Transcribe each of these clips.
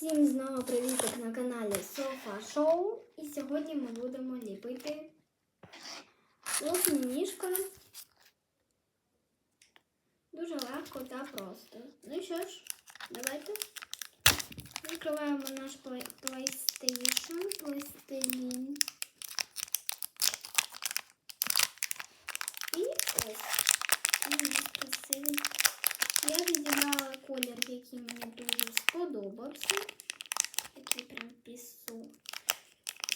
Всім знову привіток на каналі Софа Шоу. І сьогодні ми будемо ліпити ніжка. Дуже легко та просто. Ну і що ж, давайте відкриваємо наш PlayStation. PlayStation, пластилін. І ось. Він у нас красивий. Я відібрала колір, який мені дуже сподобався. Такий прям пісок.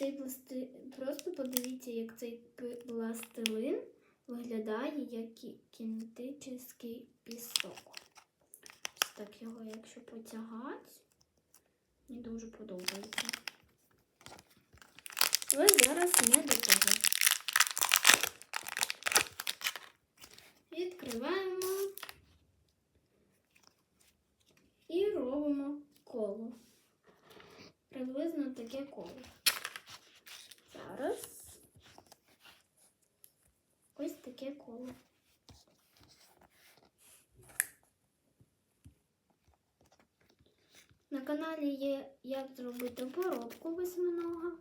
Цей пласти... Просто подивіться, як цей пластилин виглядає як кі- кінетичний пісок. Так його, якщо потягати, мені дуже подобається. Але зараз не до того. Відкриваємо. І робимо коло. Приблизно таке коло. Зараз ось таке. На каналі є як зробити поробку восьминога.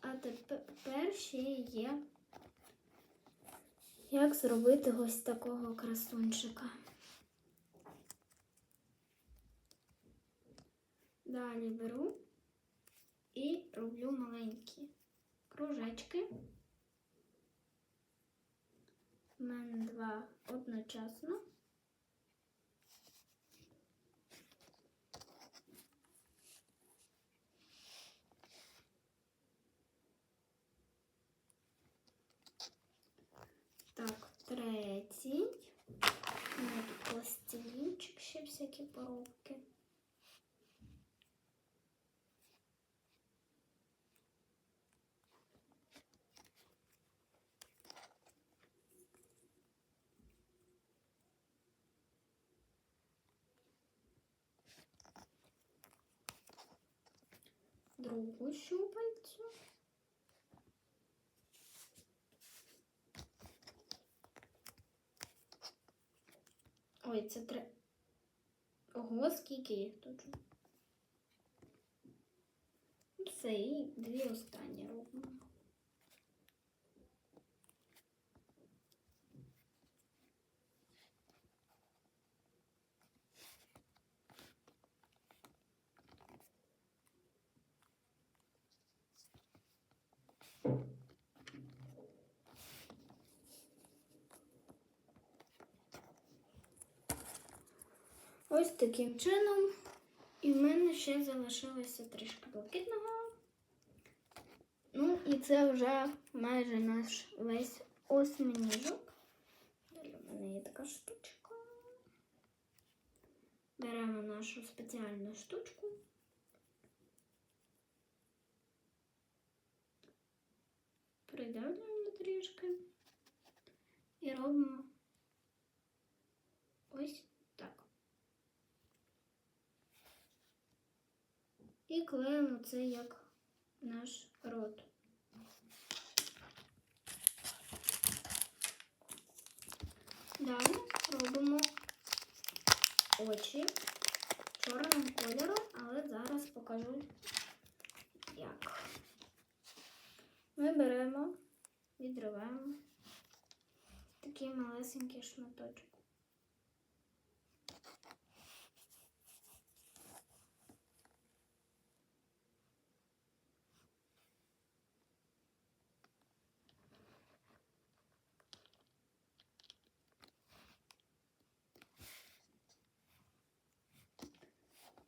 А тепер ще є як зробити ось такого красунчика. Далі беру і роблю маленькі кружечки. Мене два одночасно. Так, третій. У мене тут пластилінчик, ще всякі поробки. Другу щупальцю. Ой, це три. Ого, скільки їх тут. Це і дві останні робимо. Ось таким чином. І в мене ще залишилося трішки блакитного. Ну, і це вже майже наш весь осьминіжок. Далі в мене є така штучка. Беремо нашу спеціальну штучку. Придавлюємо трішки і робимо ось так. І клеїмо це як наш рот. Далі робимо очі чорним кольором, але зараз покажу як. Ми беремо, відриваємо такий малесенький шматочок.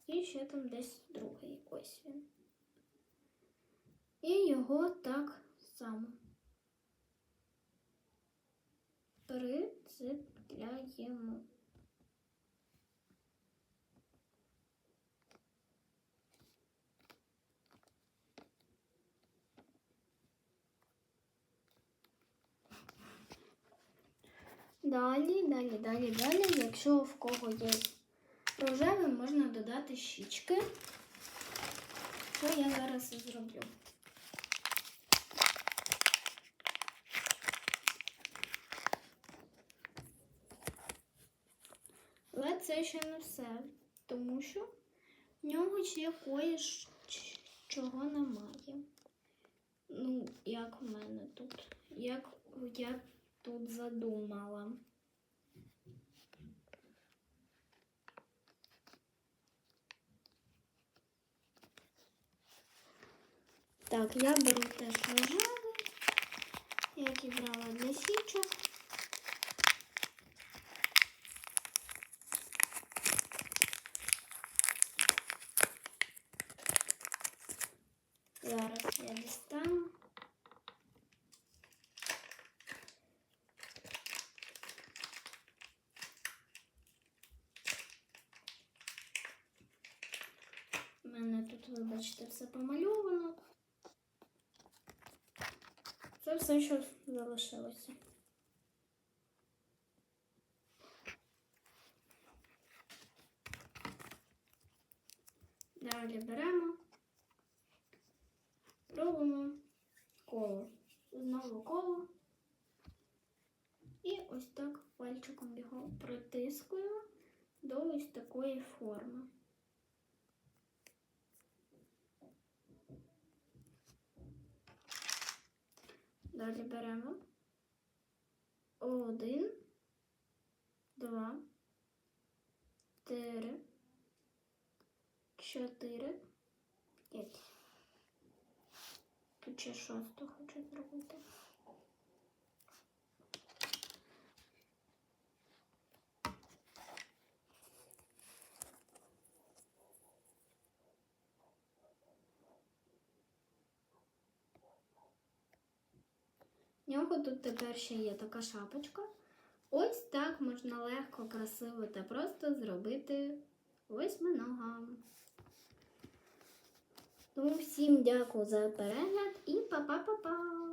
І ще там десь другий ось він. І його так само прицепляємо. Далі, далі, далі, далі, якщо в кого є рожевим, можна додати щічки. Що я зараз зроблю. Але це ще не все, тому що В нього ще кое чого немає. Ну, як в мене тут. Як я тут задумала. Так, я беру теж рожевий, як і брала для січок. Зараз я дістану. У мене тут, вибачте, все помальовано. Це все, що залишилося. Далі беремо, робимо коло. Знову коло. І ось так пальчиком його притискую до ось такої форми. Далі беремо один, два, три, чотири, п'ять. Ще шосту хочу зробити. В нього тут тепер ще є така шапочка. Ось так можна легко, красиво та просто зробити восьминога. Тому всім дякую за перегляд і па-па-па-па!